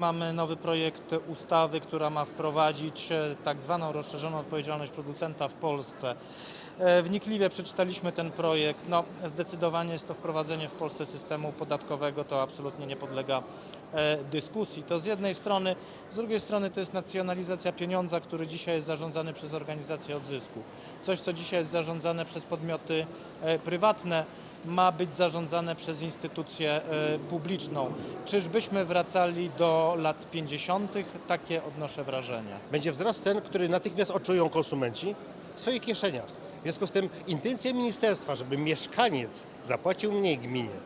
Mamy nowy projekt ustawy, która ma wprowadzić e, tak zwaną rozszerzoną odpowiedzialność producenta w Polsce. E, Wnikliwie przeczytaliśmy ten projekt. No, zdecydowanie jest to wprowadzenie w Polsce systemu podatkowego, to absolutnie nie podlega e, dyskusji. To z jednej strony, z drugiej strony to jest nacjonalizacja pieniądza, który dzisiaj jest zarządzany przez organizacje odzysku. Coś, co dzisiaj jest zarządzane przez podmioty prywatne, ma być zarządzane przez instytucję e, publiczną. Czyżbyśmy wracali do lat 50.? Takie odnoszę wrażenie. Będzie wzrost cen, który natychmiast odczują konsumenci w swoich kieszeniach. W związku z tym intencja ministerstwa, żeby mieszkaniec zapłacił mniej gminie,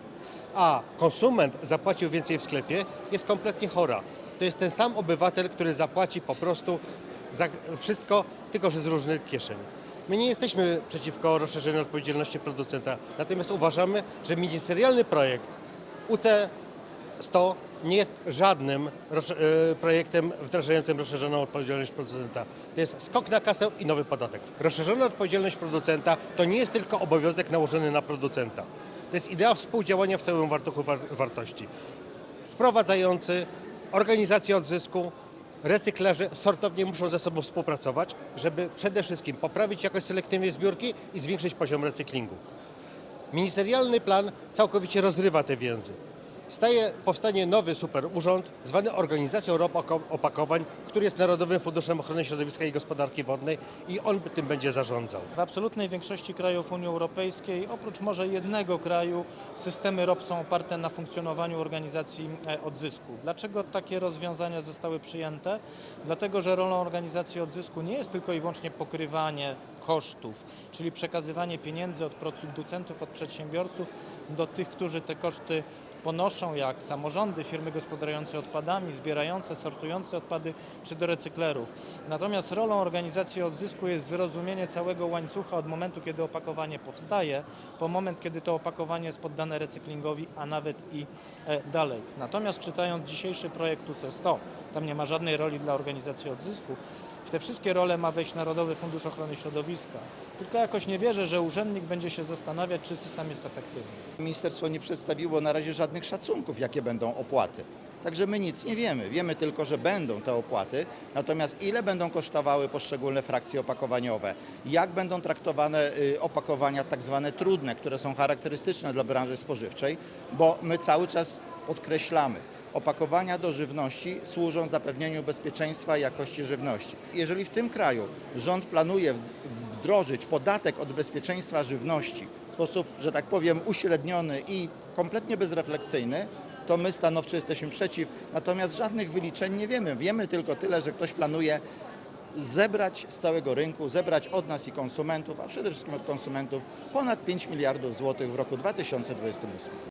a konsument zapłacił więcej w sklepie, jest kompletnie chora. To jest ten sam obywatel, który zapłaci po prostu za wszystko, tylko że z różnych kieszeni. My nie jesteśmy przeciwko rozszerzeniu odpowiedzialności producenta, natomiast uważamy, że ministerialny projekt UC 100 nie jest żadnym e, projektem wdrażającym rozszerzoną odpowiedzialność producenta. To jest skok na kasę i nowy podatek. Rozszerzona odpowiedzialność producenta to nie jest tylko obowiązek nałożony na producenta. To jest idea współdziałania w całym wartoku war- wartości. Wprowadzający, organizacje odzysku, recyklerzy, sortownie muszą ze sobą współpracować, żeby przede wszystkim poprawić jakość selektywnej zbiórki i zwiększyć poziom recyklingu. Ministerialny plan całkowicie rozrywa te więzy. Staje, powstanie nowy super urząd zwany Organizacją Ro- Oko- Opakowań, który jest Narodowym Funduszem Ochrony Środowiska i Gospodarki Wodnej i on tym będzie zarządzał. W absolutnej większości krajów Unii Europejskiej, oprócz może jednego kraju, systemy ROP są oparte na funkcjonowaniu organizacji e, odzysku. Dlaczego takie rozwiązania zostały przyjęte? Dlatego, że rolą organizacji odzysku nie jest tylko i wyłącznie pokrywanie kosztów, czyli przekazywanie pieniędzy od producentów, od przedsiębiorców do tych, którzy te koszty ponoszą, jak samorządy, firmy gospodarujące odpadami, zbierające, sortujące odpady, czy do recyklerów. Natomiast rolą organizacji odzysku jest zrozumienie całego łańcucha od momentu, kiedy opakowanie powstaje, po moment, kiedy to opakowanie jest poddane recyklingowi, a nawet i e, dalej. Natomiast czytając dzisiejszy projekt UC100, tam nie ma żadnej roli dla organizacji odzysku, w te wszystkie role ma wejść Narodowy Fundusz Ochrony Środowiska. Tylko jakoś nie wierzę, że urzędnik będzie się zastanawiać, czy system jest efektywny. Ministerstwo nie przedstawiło na razie żadnych szacunków, jakie będą opłaty. Także my nic nie wiemy. Wiemy tylko, że będą te opłaty, natomiast ile będą kosztowały poszczególne frakcje opakowaniowe, jak będą traktowane y, opakowania tak zwane trudne, które są charakterystyczne dla branży spożywczej, bo my cały czas podkreślamy, opakowania do żywności służą zapewnieniu bezpieczeństwa i jakości żywności. Jeżeli w tym kraju rząd planuje wdrożyć podatek od bezpieczeństwa żywności w sposób, że tak powiem, uśredniony i kompletnie bezrefleksyjny, to my stanowczo jesteśmy przeciw. Natomiast żadnych wyliczeń nie wiemy. Wiemy tylko tyle, że ktoś planuje zebrać z całego rynku, zebrać od nas i konsumentów, a przede wszystkim od konsumentów ponad 5 miliardów złotych w roku 2028.